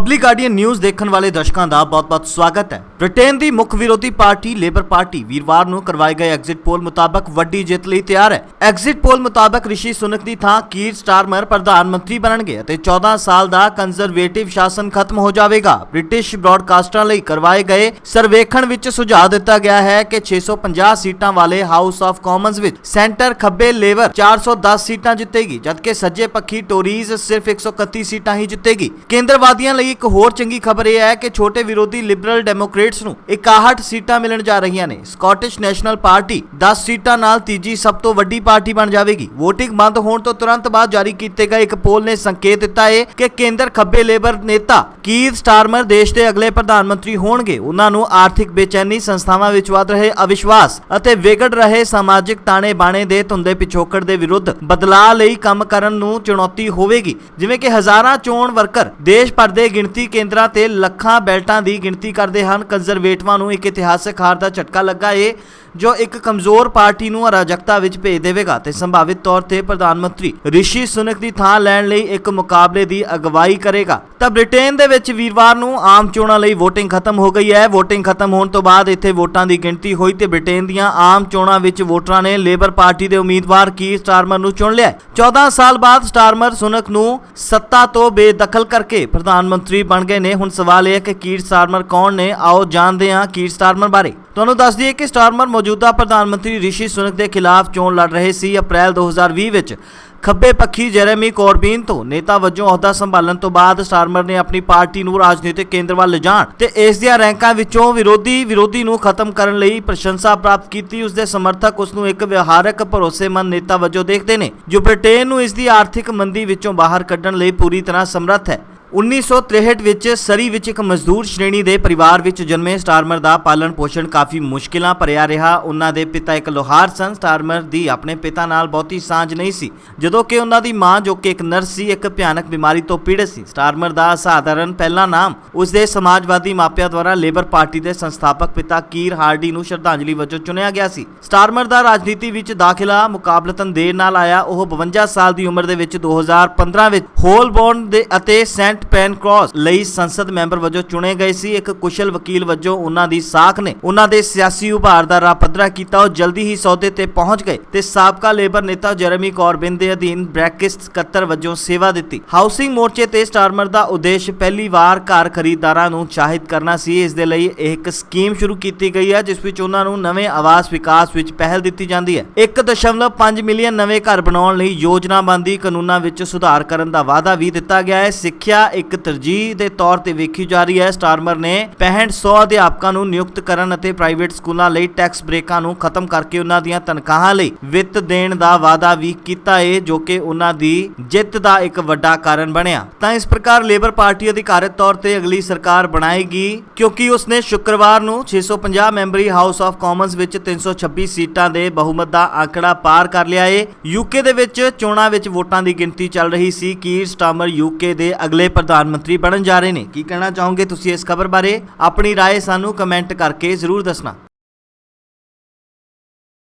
Public guardian news ਦੇਖਣ ਵਾਲੇ ਦਰਸ਼ਕਾਂ ਦਾ ਬਹੁਤ-ਬਹੁਤ ਸਵਾਗਤ ਹੈ। ਬ੍ਰਿਟੇਨ ਦੀ ਮੁੱਖ ਵਿਰੋਧੀ ਪਾਰਟੀ ਲੇਬਰ ਪਾਰਟੀ ਵੀਰਵਾਰ ਨੂੰ ਕਰਵਾਏ ਗਏ ਐਗਜ਼ਿਟ ਪੋਲ ਮੁਤਾਬਕ ਵੱਡੀ ਜਿੱਤ ਲਈ ਤਿਆਰ ਹੈ। ਐਗਜ਼ਿਟ ਪੋਲ ਮੁਤਾਬਕ ਰਿਸ਼ੀ ਸੁਨਕ ਦੀ ਥਾਂ ਕੀਰ ਸਟਾਰਮਰ ਪ੍ਰਧਾਨ ਮੰਤਰੀ ਬਣਨਗੇ ਅਤੇ 14 ਸਾਲ ਦਾ ਕੰਜ਼ਰਵੇਟਿਵ ਸ਼ਾਸਨ ਖਤਮ ਹੋ ਜਾਵੇਗਾ। ਬ੍ਰਿਟਿਸ਼ ਬ੍ਰਾਡਕਾਸਟਰਾਂ ਲਈ ਕਰਵਾਏ ਗਏ ਸਰਵੇਖਣ ਵਿੱਚ ਸੁਝਾਅ ਦਿੱਤਾ ਗਿਆ ਹੈ ਕਿ 650 ਸੀਟਾਂ ਵਾਲੇ ਹਾਊਸ ਆਫ ਕਾਮਨਸ ਵਿੱਚ ਸੈਂਟਰ ਖੱਬੇ ਲੇਬਰ 410 ਸੀਟਾਂ ਜਿੱਤੇਗੀ, ਜਦਕਿ ਸੱਜੇ ਪੱਖੀ ਟੋਰੀਜ਼ ਸਿਰਫ 131 ਸੀਟਾਂ ਹੀ ਜਿੱਤੇਗੀ। ਕੇਂਦਰਵਾਦੀਆਂ ਲਈ ਇੱਕ ਹੋਰ ਚੰਗੀ ਖਬਰ ਇਹ ਹੈ ਕਿ ਛੋਟੇ ਵਿਰੋਧੀ ਲਿਬਰਲ ਡੈਮੋਕ੍ਰੇਟਸ ਨੂੰ 61 ਸੀਟਾਂ ਮਿਲਣ ਜਾ ਰਹੀਆਂ ਨੇ। ਸਕਾਟਿਸ਼ ਨੈਸ਼ਨਲ ਪਾਰਟੀ 10 ਸੀਟਾਂ ਨਾਲ ਤੀਜੀ ਸਭ ਤੋਂ ਵੱਡੀ ਪਾਰਟੀ ਬਣ ਜਾਵੇਗੀ। VOTING ਬੰਦ ਹੋਣ ਤੋਂ ਤੁਰੰਤ ਬਾਅਦ ਜਾਰੀ ਕੀਤੇ ਗਏ ਇੱਕ ਪੋਲ ਨੇ ਸੰਕੇਤ ਦਿੱਤਾ ਹੈ ਕਿ ਕੇਂਦਰ ਖੱਬੇ ਲੇਬਰ ਨੇਤਾ ਕੀਰ ਸਟਾਰਮਰ ਦੇਸ਼ ਦੇ ਅਗਲੇ ਪ੍ਰਧਾਨ ਮੰਤਰੀ ਹੋਣਗੇ। ਉਹਨਾਂ ਨੂੰ ਆਰਥਿਕ ਬੇਚੈਨੀ ਸੰਸਥਾਵਾਂ ਵਿੱਚ ਵਧ ਰਹੇ ਅਵਿਸ਼ਵਾਸ ਅਤੇ ਵਿਗੜ ਰਹੇ ਸਮਾਜਿਕ ਤਾਣੇ ਬਾਣੇ ਦੇ ਧੁੰਦੇ ਪਿਛੋਕੜ ਦੇ ਵਿਰੁੱਧ ਬਦਲਾਅ ਲਈ ਕੰਮ ਕਰਨ ਨੂੰ ਚੁਣੌਤੀ ਹੋਵੇਗੀ। ਜਿਵੇਂ ਕਿ ਹਜ਼ਾਰਾਂ ਚੋਣ ਵਰਕਰ ਦੇਸ਼ ਭਰ ਦੇ ਗਿਣਤੀ ਕੇਂਦਰਾਂ ਤੇ ਲੱਖਾਂ ਬੈਲਟਾਂ ਦੀ ਗਿਣਤੀ ਕਰਦੇ ਹਨ। ਕੰਜ਼ਰਵੇਟਵਾਂ ਨੂੰ ਇੱਕ ਇਤਿਹਾਸਕ ਹਾਰ ਦਾ ਝਟਕਾ ਲੱਗਾ ਏ। ਜੋ ਇੱਕ ਕਮਜ਼ੋਰ ਪਾਰਟੀ ਨੂੰ ਅਰਾਜਕਤਾ ਵਿੱਚ ਭੇਜ ਦੇਵੇਗਾ ਤੇ ਸੰਭਾਵਿਤ ਤੌਰ ਤੇ ਪ੍ਰਧਾਨ ਮੰਤਰੀ ਰਿਸ਼ੀ ਸੁਨਕ ਦੀ ਥਾਂ ਲੈਣ ਲਈ ਇੱਕ ਮੁਕਾਬਲੇ ਦੀ ਅਗਵਾਈ ਕਰੇਗਾ। ਤਾਂ ਬ੍ਰਿਟੇਨ ਦੇ ਵਿੱਚ ਵੀਰਵਾਰ ਨੂੰ ਆਮ ਚੋਣਾਂ ਲਈ VOTING ਖਤਮ ਹੋ ਗਈ ਹੈ। VOTING ਖਤਮ ਹੋਣ ਤੋਂ ਬਾਅਦ ਇੱਥੇ ਵੋਟਾਂ ਦੀ ਗਿਣਤੀ ਹੋਈ ਤੇ ਬ੍ਰਿਟੇਨ ਦੀਆਂ ਆਮ ਚੋਣਾਂ ਵਿੱਚ ਵੋਟਰਾਂ ਨੇ ਲੇਬਰ ਪਾਰਟੀ ਦੇ ਉਮੀਦਵਾਰ ਕੀਰ ਸਟਾਰਮਰ ਨੂੰ ਚੁਣ ਲਿਆ ਹੈ। 14 ਸਾਲ ਬਾਅਦ ਸਟਾਰਮਰ ਸੁਨਕ ਨੂੰ ਸੱਤਾ ਤੋਂ ਬੇਦਖਲ ਕਰਕੇ ਪ੍ਰਧਾਨ ਮੰਤਰੀ ਬਣ ਗਏ ਨੇ। ਹੁਣ ਸਵਾਲ ਇਹ ਹੈ ਕਿ ਕੀਰ ਸਟਾਰਮਰ ਕੌਣ ਨੇ? ਆਓ ਜਾਣਦੇ ਹਾਂ ਕੀਰ ਸਟਾਰਮਰ ਬਾਰੇ। ਤੁਹਾਨੂੰ ਦੱਸ ਦਈਏ ਕਿ ਸਟਾਰਮਰ ਮੌਜੂਦਾ ਪ੍ਰਧਾਨ ਮੰਤਰੀ ਰਿਸ਼ੀ ਸੁਨਕ ਦੇ ਖਿਲਾਫ ਚੋਣ ਲੜ ਰਹੇ ਸੀ ਅਪ੍ਰੈਲ 2020 ਵਿੱਚ। ਖੱਬੇ ਪੱਖੀ ਜੈਰੇਮੀ ਕੋਰਬੀਨ ਤੋਂ ਨੇਤਾ ਵਜੋਂ ਅਹੁਦਾ ਸੰਭਾਲਣ ਤੋਂ ਬਾਅਦ ਸਟਾਰਮਰ ਨੇ ਆਪਣੀ ਪਾਰਟੀ ਨੂੰ ਰਾਜਨੀਤਿਕ ਕੇਂਦਰ ਵੱਲ ਲਿਜਾਣ ਤੇ ਇਸ ਦੀਆਂ ਰੈਂਕਾਂ ਵਿੱਚੋਂ ਵਿਰੋਧੀ ਵਿਰੋਧੀ ਨੂੰ ਖਤਮ ਕਰਨ ਲਈ ਪ੍ਰਸ਼ੰਸਾ ਪ੍ਰਾਪਤ ਕੀਤੀ। ਉਸ ਦੇ ਸਮਰਥਕ ਉਸ ਨੂੰ ਇੱਕ ਵਿਹਾਰਕ, ਭਰੋਸੇਮੰਦ ਨੇਤਾ ਵਜੋਂ ਦੇਖਦੇ ਨੇ। ਜੋ ਬ੍ਰਿਟੇਨ ਨੂੰ ਇਸ ਦੀ ਆਰਥਿਕ ਮੰਦੀ ਵਿੱਚੋਂ ਬਾਹਰ ਕੱਢਣ ਲਈ ਪੂਰੀ ਤਰ੍ਹਾਂ ਸਮਰੱਥ ਹੈ। 1963 ਵਿੱਚ ਸਰੀ ਵਿੱਚ ਇੱਕ ਮਜ਼ਦੂਰ ਸ਼੍ਰੇਣੀ ਦੇ ਪਰਿਵਾਰ ਵਿੱਚ ਜਨਮੇ ਸਟਾਰਮਰ ਦਾ ਪਾਲਣ ਪੋਸ਼ਣ ਕਾਫੀ ਮੁਸ਼ਕਿਲਾਂ ਭਰਿਆ ਰਿਹਾ। ਉਹਨਾਂ ਦੇ ਪਿਤਾ ਇੱਕ ਲੋਹਾਰ ਸਨ। ਸਟਾਰਮਰ ਦੀ ਆਪਣੇ ਪਿਤਾ ਨਾਲ ਬਹੁਤੀ ਸਾਂਝ ਨਹੀਂ ਸੀ। ਜਦੋਂ ਕਿ ਉਹਨਾਂ ਦੀ ਮਾਂ, ਜੋ ਕਿ ਇੱਕ ਨਰਸ ਸੀ, ਇੱਕ ਭਿਆਨਕ ਬਿਮਾਰੀ ਤੋਂ ਪੀੜਤ ਸੀ। ਸਟਾਰਮਰ ਦਾ ਸਾਧਾਰਨ ਪਹਿਲਾ ਨਾਮ ਉਸ ਦੇ ਸਮਾਜਵਾਦੀ ਮਾਪਿਆਂ ਦੁਆਰਾ ਲੇਬਰ ਪਾਰਟੀ ਦੇ ਸੰਸਥਾਪਕ ਪਿਤਾ ਕੀਰ ਹਾਰਡੀ ਨੂੰ ਸ਼ਰਧਾਂਜਲੀ ਵਜੋਂ ਚੁਣਿਆ ਗਿਆ ਸੀ। ਸਟਾਰਮਰ ਦਾ ਰਾਜਨੀਤੀ ਵਿੱਚ ਦਾਖਲਾ ਮੁਕਾਬਲਤਨ ਦੇਰ ਨਾਲ ਆਇਆ। ਉਹ 52 ਸਾਲ ਦੀ ਉਮਰ ਦੇ ਵਿੱਚ 2015 ਵਿੱਚ ਹੋਲਬੋਰਨ ਦੇ ਅਤੇ ਸੈਂਟ ਪੈਨਕ੍ਰੌਸ ਲਈ ਸੰਸਦ ਮੈਂਬਰ ਵਜੋਂ ਚੁਣੇ ਗਏ ਸੀ। ਇੱਕ ਕੁਸ਼ਲ ਵਕੀਲ ਵਜੋਂ ਉਹਨਾਂ ਦੀ ਸਾਖ ਨੇ ਉਹਨਾਂ ਦੇ ਸਿਆਸੀ ਉਭਾਰ ਦਾ ਰਾਹ ਪੱਧਰਾ ਕੀਤਾ। ਉਹ ਜਲਦੀ ਹੀ ਸੌਦੇ ਤੇ ਪਹੁੰਚ ਗਏ ਤੇ ਸਾਬਕਾ ਲੇਬਰ ਨੇਤਾ ਜੈਰਮੀ ਕਾਰਬਿਨ ਦੇ ਅਧੀਨ ਬ੍ਰੈਕਿਸਟ ਸਕੱਤਰ ਵਜੋਂ ਸੇਵਾ ਦਿੱਤੀ। ਹਾਊਸਿੰਗ ਮੋਰਚੇ ਤੇ ਸਟਾਰਮਰ ਦਾ ਉਦੇਸ਼ ਪਹਿਲੀ ਵਾਰ ਘਰ ਖਰੀਦਦਾਰਾਂ ਨੂੰ ਉਤਸ਼ਾਹਿਤ ਕਰਨਾ ਸੀ। ਇਸ ਦੇ ਲਈ ਇਹ ਇੱਕ ਸਕੀਮ ਸ਼ੁਰੂ ਕੀਤੀ ਗਈ ਹੈ, ਜਿਸ ਵਿੱਚ ਉਹਨਾਂ ਨੂੰ ਨਵੇਂ ਆਵਾਸ ਵਿਕਾਸ ਵਿੱਚ ਪਹਿਲ ਦਿੱਤੀ ਜਾਂਦੀ ਹੈ। 1.5 ਮਿਲੀਅਨ ਨਵੇਂ ਘਰ ਬਣਾਉਣ ਲਈ ਯੋਜਨਾਬੰਦੀ ਕਾਨੂੰਨਾਂ ਵਿੱਚ ਸੁਧਾਰ ਕਰਨ ਦਾ ਵਾਅਦਾ ਵੀ ਦਿੱਤਾ ਗਿਆ ਹੈ। ਸਿੱਖਿਆ ਇੱਕ ਤਰਜੀਹ ਦੇ ਤੌਰ ਤੇ ਵੇਖੀ ਜਾ ਰਹੀ ਹੈ। ਸਟਾਰਮਰ ਨੇ 6500 ਅਧਿਆਪਕਾਂ ਨੂੰ ਨਿਯੁਕਤ ਕਰਨ ਅਤੇ ਪ੍ਰਾਈਵੇਟ ਸਕੂਲਾਂ ਲਈ ਟੈਕਸ ਬ੍ਰੇਕਾਂ ਨੂੰ ਖਤਮ ਕਰਕੇ ਉਹਨਾਂ ਦੀਆਂ ਤਨਖਾਹਾਂ ਲਈ ਵਿੱਤ ਦੇਣ ਦਾ ਵਾਅਦਾ ਵੀ ਕੀਤਾ ਹੈ ਜੋ ਕਿ ਉਹਨਾਂ ਦੀ ਜਿੱਤ ਦਾ ਇੱਕ ਵੱਡਾ ਕਾਰਨ ਬਣਿਆ। ਤਾਂ ਇਸ ਪ੍ਰਕਾਰ ਲੇਬਰ ਪਾਰਟੀ ਅਧਿਕਾਰਤ ਤੌਰ ਤੇ ਅਗਲੀ ਸਰਕਾਰ ਬਣਾਏਗੀ, ਕਿਉਂਕਿ ਉਸਨੇ ਸ਼ੁੱਕਰਵਾਰ ਨੂੰ 650 ਮੈਂਬਰੀ ਹਾਊਸ ਆਫ ਕਾਮਨਸ ਵਿੱਚ 326 ਸੀਟਾਂ ਦੇ ਬਹੁਮਤ ਦਾ ਆંકੜਾ ਪਾਰ ਕਰ ਲਿਆ ਏ। ਯੂਕੇ ਦੇ ਵਿੱਚ ਚੋਣਾਂ ਵਿੱਚ ਵੋਟਾਂ ਦੀ ਗਿਣਤੀ ਚੱਲ ਰਹੀ ਸੀ। ਕੀਰ ਸਟਾਰਮਰ ਯੂਕੇ ਦੇ ਅਗਲੇ ਪ੍ਰਧਾਨ ਮੰਤਰੀ ਬਣਨ ਜਾ ਰਹੇ ਨੇ। ਕੀ ਕਹਿਣਾ ਚਾਹੋਗੇ ਤੁਸੀਂ ਇਸ ਖਬਰ ਬਾਰੇ? ਆਪਣੀ ਰਾਏ ਸਾਨੂੰ ਕਮੈਂਟ ਕਰਕੇ ਜ਼ਰੂਰ ਦੱਸਣਾ।